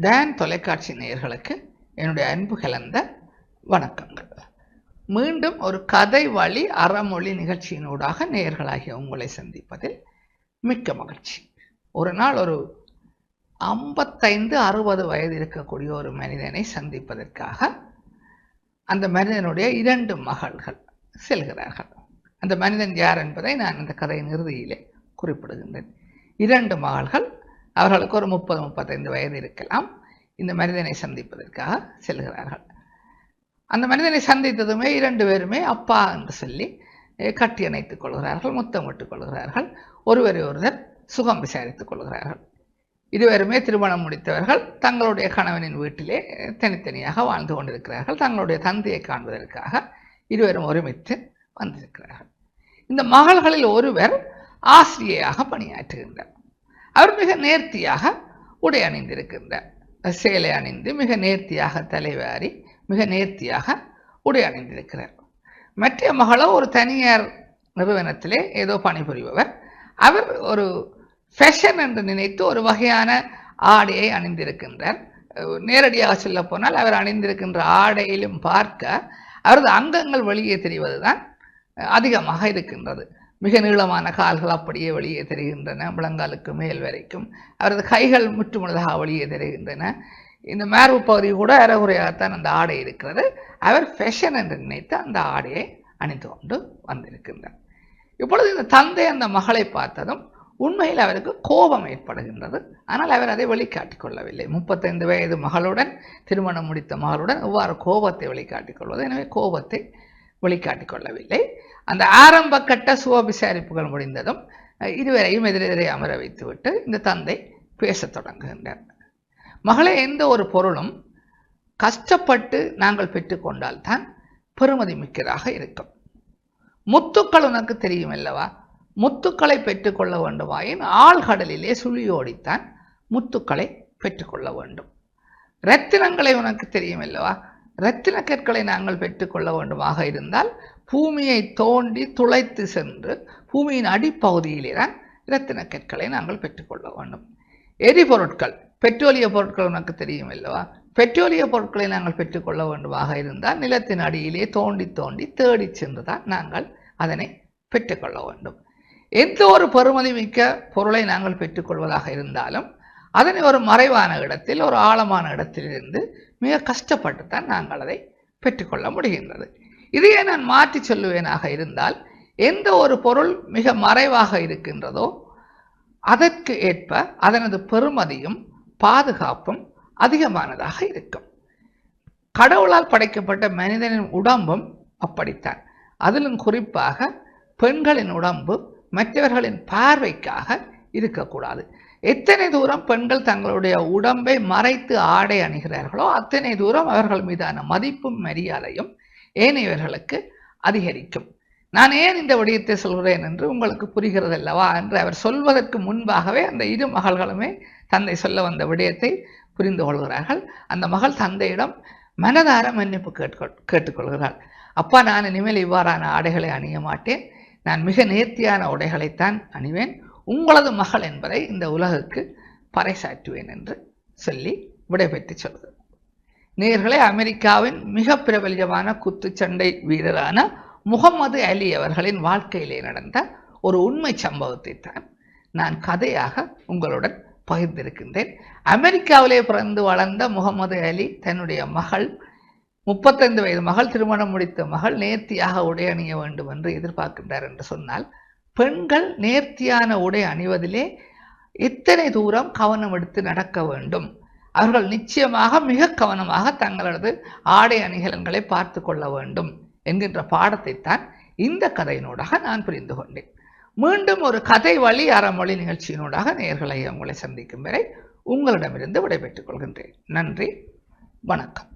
Tan தொலைக்காட்சி நேயர்களுக்கு என்னுடைய அன்பு கலந்த வணக்கங்கள். மீண்டும் ஒரு கதை வழி அறமொழி நிகழ்ச்சியினூடாக நேயர்களாகிய உங்களை சந்திப்பதில் மிக்க மகிழ்ச்சி. ஒரு நாள் ஒரு ஐம்பத்தைந்து அறுபது வயது இருக்கக்கூடிய ஒரு மனிதனை சந்திப்பதற்காக அந்த மனிதனுடைய இரண்டு மகள்கள் செல்கிறார்கள். அந்த மனிதன் யார் என்பதை நான் இந்த கதையின் இறுதியிலே குறிப்பிடுகின்றேன். இரண்டு மகள்கள் அவர்களுக்கு ஒரு முப்பது முப்பத்தைந்து வயது இருக்கலாம். இந்த மனிதனை சந்திப்பதற்காக செல்கிறார்கள். அந்த மனிதனை சந்தித்ததுமே இரண்டு பேருமே அப்பா என்று சொல்லி கட்டி அணைத்துக் கொள்கிறார்கள் முத்தமிட்டுக் கொள்கிறார்கள். ஒருவரை ஒருவர் சுகம் விசாரித்துக் கொள்கிறார்கள். இருவருமே திருமணம் முடித்தவர்கள் தங்களுடைய கணவனின் வீட்டிலே தனித்தனியாக வாழ்ந்து கொண்டிருக்கிறார்கள். தங்களுடைய தந்தையை காண்பதற்காக இருவரும் ஒருமித்து வந்திருக்கிறார்கள். இந்த மகள்களில் ஒருவர் ஆசிரியையாக பணியாற்றுகின்றார். அவர் மிக நேர்த்தியாக உடை அணிந்திருக்கின்றார். சேலை அணிந்து மிக நேர்த்தியாக தலைவாரி மிக நேர்த்தியாக உடை அணிந்திருக்கிறார். மற்ற மகளோ ஒரு தனியார் நிறுவனத்திலே ஏதோ பணிபுரிபவர். அவர் ஒரு ஃபேஷன் என்று நினைத்து ஒரு வகையான ஆடையை அணிந்திருக்கின்றார். நேரடியாக சொல்ல போனால் அவர் அணிந்திருக்கின்ற ஆடையிலும் பார்க்க அவரது அங்கங்கள் வெளியே தெரிவதுதான் அதிகமாக இருக்கின்றது. மிக நீளமான கால்கள் அப்படியே வெளியே தெரிகின்றன முழங்காலுக்கு மேல் வரைக்கும். அவரது கைகள் முற்றுமுழுதாக வெளியே தெரிகின்றன. இந்த மேர்வு பகுதி கூட அறகுறையாகத்தான் அந்த ஆடை இருக்கிறது. அவர் ஃபேஷன் என்று நினைத்து அந்த ஆடையை அணிந்து கொண்டு வந்திருக்கின்றார். இப்பொழுது இந்த தந்தை அந்த மகளை பார்த்ததும் உண்மையில் அவருக்கு கோபம் ஏற்படுகின்றது. ஆனால் அவர் அதை வெளிக்காட்டிக் கொள்ளவில்லை. முப்பத்தைந்து வயது மகளுடன் திருமணம் முடித்த மகளுடன் இவ்வாறு கோபத்தை வெளிக்காட்டிக் கொள்வது. எனவே கோபத்தை வெளிக்காட்டிக் கொள்ளவில்லை. அந்த ஆரம்ப கட்ட சுவ விசாரிப்புகள் முடிந்ததும் இருவரையும் எதிரெதிரே அமர வைத்துவிட்டு இந்த தந்தை பேசத் தொடங்குகின்றார். மகளே எந்த ஒரு பொருளும் கஷ்டப்பட்டு நாங்கள் பெற்றுக்கொண்டால்தான் பெறுமதி மிக்கதாக இருக்கும். முத்துக்கள் உனக்கு தெரியும் அல்லவா? முத்துக்களை பெற்றுக்கொள்ள வேண்டுமாயின் ஆழ்கடலிலே சுழியோடித்தான் முத்துக்களை பெற்றுக்கொள்ள வேண்டும். ரத்தினங்களை உனக்கு தெரியும் அல்லவா? ரத்தின கற்களை நாங்கள் பெற்றுக்கொள்ள வேண்டுமாக இருந்தால் பூமியை தோண்டி துளைத்து சென்று பூமியின் அடிப்பகுதியிலே தான் ரத்தின கற்களை நாங்கள் பெற்றுக்கொள்ள வேண்டும். எரிபொருட்கள் பெட்ரோலிய பொருட்கள் உனக்கு தெரியும் அல்லவா? பெட்ரோலிய பொருட்களை நாங்கள் பெற்றுக்கொள்ள வேண்டுமாக இருந்தால் நிலத்தின் அடியிலே தோண்டி தோண்டி தேடி சென்று தான் நாங்கள் அதனை பெற்றுக்கொள்ள வேண்டும். எந்த ஒரு பெருமதி மிக்க பொருளை நாங்கள் பெற்றுக்கொள்வதாக இருந்தாலும் அதனை ஒரு மறைவான இடத்தில் ஒரு ஆழமான இடத்திலிருந்து மிக கஷ்டப்பட்டு தான் நாங்கள் அதை பெற்றுக்கொள்ள முடிகின்றது. இதையே நான் மாற்றி சொல்லுவேனாக இருந்தால் எந்த ஒரு பொருள் மிக மறைவாக இருக்கின்றதோ அதற்கு ஏற்ப அதனது பெறுமதியும் பாதுகாப்பும் அதிகமானதாக இருக்கும். கடவுளால் படைக்கப்பட்ட மனிதனின் உடம்பும் அப்படித்தான். அதிலும் குறிப்பாக பெண்களின் உடம்பு மற்றவர்களின் பார்வைக்காக இருக்கக்கூடாது. எத்தனை தூரம் பெண்கள் தங்களுடைய உடம்பை மறைத்து ஆடை அணிகிறார்களோ அத்தனை தூரம் அவர்கள் மீதான மதிப்பும் மரியாதையும் ஏனையவர்களுக்கு அதிகரிக்கும். நான் ஏன் இந்த விடயத்தை சொல்கிறேன் என்று உங்களுக்கு புரிகிறது அல்லவா என்று அவர் சொல்வதற்கு முன்பாகவே அந்த இரு மகள்களுமே தந்தை சொல்ல வந்த விடயத்தை புரிந்து கொள்கிறார்கள். அந்த மகள் தந்தையிடம் மனதார மன்னிப்பு கேட்டுக்கொள் கேட்டுக்கொள்கிறாள். அப்பா நான் இனிமேல் இவ்வாறான ஆடைகளை அணிய மாட்டேன். நான் மிக நேர்த்தியான உடைகளைத்தான் அணிவேன். உங்களது மகள் என்பதை இந்த உலகுக்கு பறைசாற்றுவேன் என்று சொல்லி விடைபெற்று சொல்வது. நேர்களே அமெரிக்காவின் மிக பிரபலியமான குத்துச்சண்டை வீரரான முகமது அலி அவர்களின் வாழ்க்கையிலே நடந்த ஒரு உண்மை சம்பவத்தை தான் நான் கதையாக உங்களுடன் பகிர்ந்திருக்கின்றேன். அமெரிக்காவிலே பிறந்து வளர்ந்த முகமது அலி தன்னுடைய மகள் முப்பத்தைந்து வயது மகள் திருமணம் முடித்த மகள் நேர்த்தியாக உடையணிய வேண்டும் என்று எதிர்பார்க்கின்றார் என்று சொன்னால் பெண்கள் நேர்த்தியான உடை அணிவதிலே இத்தனை தூரம் கவனம் எடுத்து நடக்க வேண்டும். அவர்கள் நிச்சயமாக மிக கவனமாக தங்களது ஆடை அணிகலன்களை பார்த்து கொள்ள வேண்டும் என்கின்ற பாடத்தைத்தான் இந்த கதையினூடாக நான் புரிந்து கொண்டேன். மீண்டும் ஒரு கதை வழி அறமொழி நிகழ்ச்சியினூடாக நேர்களை உங்களை சந்திக்கும் வரை உங்களிடமிருந்து விடைபெற்றுக் கொள்கின்றேன். நன்றி வணக்கம்.